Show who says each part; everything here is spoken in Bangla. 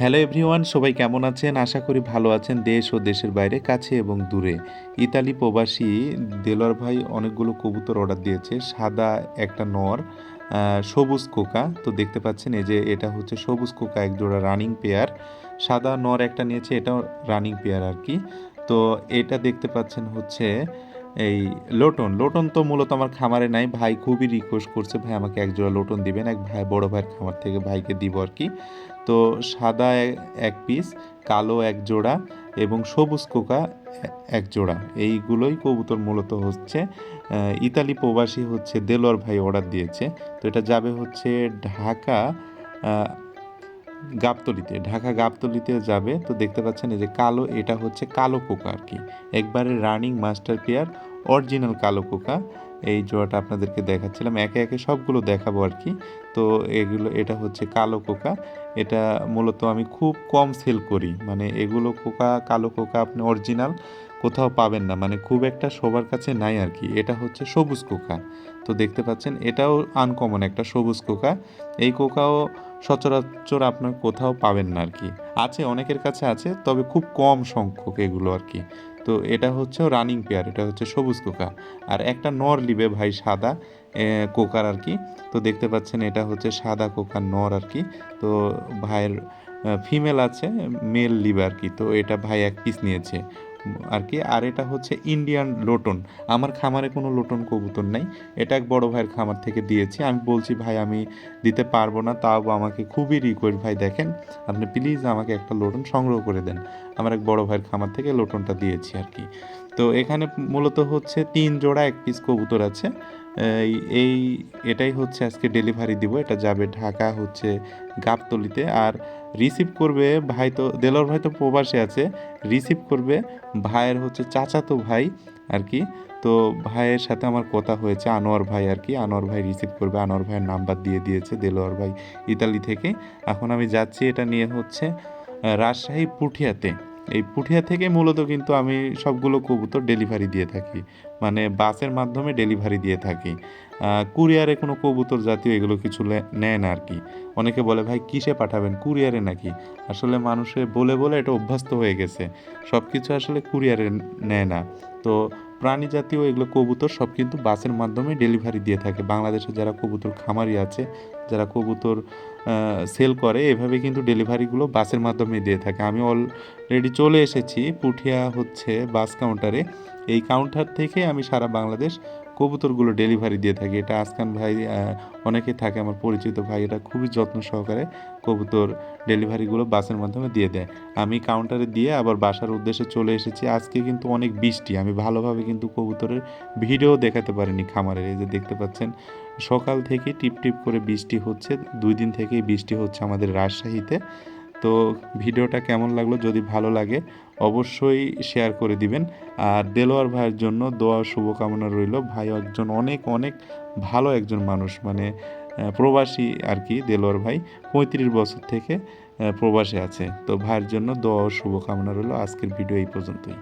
Speaker 1: হ্যালো এভরিওয়ান সবাই কেমন আছেন? আশা করি ভালো আছেন। দেশ ও দেশের বাইরে, কাছে এবং দূরে। ইতালি প্রবাসী দেলোয়ার ভাই অনেকগুলো কবুতর অর্ডার দিয়েছে। সাদা একটা নর সবুজ কোকা। তো দেখতে পাচ্ছেন এই যে এটা হচ্ছে সবুজ কোকা এক জোড়া রানিং পেয়ার সাদা নর একটা নিয়েছে, এটাও রানিং পেয়ার আর কি। তো এটা দেখতে পাচ্ছেন হচ্ছে এই লোটন লোটন তো মূলত আমার খামারে নাই। ভাই খুবই রিকোয়েস্ট করছে, ভাই আমাকে এক জোড়া লোটন দিবেন। এক ভাই, বড় ভাইয়ের খামার থেকে ভাইকে দিব আর কি। তো সাদা এক পিস কালো এক জোড়া এবং সবুজ কোকা এক জোড়া। এইগুলোই কবুতর মূলত হচ্ছে ইতালি প্রবাসী হচ্ছে দেলোয়ার ভাই অর্ডার দিয়েছে। তো এটা যাবে হচ্ছে ঢাকা গাবতলিতে, ঢাকা গাবতলিতে যাবে তো দেখতে পাচ্ছেন এই যে কালো, এটা হচ্ছে কালো কোকা আর কি। একবারে রানিং মাস্টার পেয়ার, অরিজিনাল কালো কোকা। এই জোড়াটা আপনাদেরকে দেখাচ্ছিলাম, একে একে সবগুলো দেখাবো আর কি। তো এগুলো, এটা হচ্ছে কালো কোকা। এটা মূলত আমি খুব কম সেল করি মানে এগুলো কোকা, কালো কোকা, আপনি অরিজিনাল কোথাও পাবেন না মানে খুব একটা সবার কাছে নাই আর কি এটা হচ্ছে সবুজ কোকা। তো দেখতে পাচ্ছেন, এটাও আনকমন একটা সবুজ কোকা। এই কোকাও সচরাচর আপনার কোথাও পাবেন না আর কি আছে, অনেকের কাছে আছে, তবে খুব কম সংখ্যক এগুলো আর কি তো এটা হচ্ছে রানিং পেয়ার এটা হচ্ছে সবুজ কোকা। আর একটা নর লিবে ভাই সাদা কোকার আর কি তো দেখতে পাচ্ছেন, এটা হচ্ছে সাদা কোকার নর আর কি তো ভাইয়ের ফিমেল আছে মেল লিবে আর কি তো এটা ভাই এক পিস নিয়েছে। আর কি আর এটা হচ্ছে ইন্ডিয়ান লোটন আমার খামারে কোনো লোটন কবুতর নাই। এটা এক বড় ভাইয়ের খামার থেকে দিয়েছি। আমি বলছি, ভাই, আমি দিতে পারব না। তাও আমাকে খুবই রিকোয়েস্ট ভাই, দেখেন, আপনি প্লিজ আমাকে একটা লোটন সংগ্রহ করে দেন। আমার এক বড় ভাইয়ের খামার থেকে লোটনটা দিয়েছি আর কি তো এখানে মূলত হচ্ছে তিন জোড়া এক পিস কবুতর আছে। এই এটাই হচ্ছে আজকে ডেলিভারি দিব। এটা যাবে ঢাকা হচ্ছে গাবতলিতে। আর রিসিভ করবে ভাই তো দেলোর ভাই তো প্রবাসে আছে রিসিভ করবে ভাইয়ের হচ্ছে চাচাতো ভাই আর কি। তো ভাইয়ের সাথে আমার কথা হয়েছে, আনোয়ার ভাই আর কি। আনোয়ার ভাই রিসিভ করবে, আনোয়ার ভাইয়ের নাম্বার দিয়ে দিয়েছে দেলোয়ার ভাই ইতালি থেকে। এখন আমি যাচ্ছি, এটা নিয়ে হচ্ছে রাজশাহী পুঠিয়াতে। এই পুঠিয়া থেকে মূলত কিন্তু আমি সবগুলো কবুতর ডেলিভারি দিয়ে থাকি। মানে বাসের মাধ্যমে ডেলিভারি দিয়ে থাকি। কুরিয়ারে কোনো কবুতর জাতীয় এগুলো কিছু নেয় না আর কি অনেকে বলে, ভাই, কিসে পাঠাবেন? কুরিয়ারে নাকি? আসলে মানুষে বলে বলে এটা অভ্যস্ত হয়ে গেছে। সব কিছু আসলে কুরিয়ারে নেয় না। তো প্রাণী জাতীয় এগুলো কবুতর, সব কিন্তু বাসের মাধ্যমে ডেলিভারি দিয়ে থাকে। বাংলাদেশে যারা কবুতর খামারি আছে, যারা কবুতর সেল করে, এভাবে কিন্তু ডেলিভারিগুলো বাসের মাধ্যমে দিয়ে থাকে। আমি অলরেডি চলে এসেছি পুঠিয়া হচ্ছে বাস কাউন্টারে এই কাউন্টার থেকে আমি সারা বাংলাদেশ কবুতরগুলো ডেলিভারি দিয়ে থাকি। এটা আসকান ভাই অনেকে থাকে, আমার পরিচিত ভাই, এটা খুবই যত্ন সহকারে কবুতর ডেলিভারিগুলো বাসের মাধ্যমে দিয়ে দেয়। আমি কাউন্টারে দিয়ে আবার বাসার উদ্দেশ্যে চলে এসেছি। আজকে কিন্তু অনেক বৃষ্টি। আমি ভালোভাবে কিন্তু কবুতরের ভিডিও দেখাতে পারিনি খামারের এই যে দেখতে পাচ্ছেন, সকাল থেকে টিপ টিপ করে বৃষ্টি হচ্ছে। দুই দিন থেকেই বৃষ্টি হচ্ছে আমাদের রাজশাহীতে। তো ভিডিওটা কেমন লাগল যদি ভালো লাগে অবশ্যই শেয়ার করে দিবেন। আর দেলোয়ার ভাইয়ের জন্য দোয়া শুভকামনা রইল। ভাই একজন অনেক অনেক ভালো একজন মানুষ। মানে প্রবাসী আর কি দেলোয়ার ভাই। পঁয়ত্রিশ বছর থেকে প্রবাসে আছে। তো ভাইয়ের জন্য দোয়া ও শুভকামনা রইল। আজকের ভিডিও এই পর্যন্তই।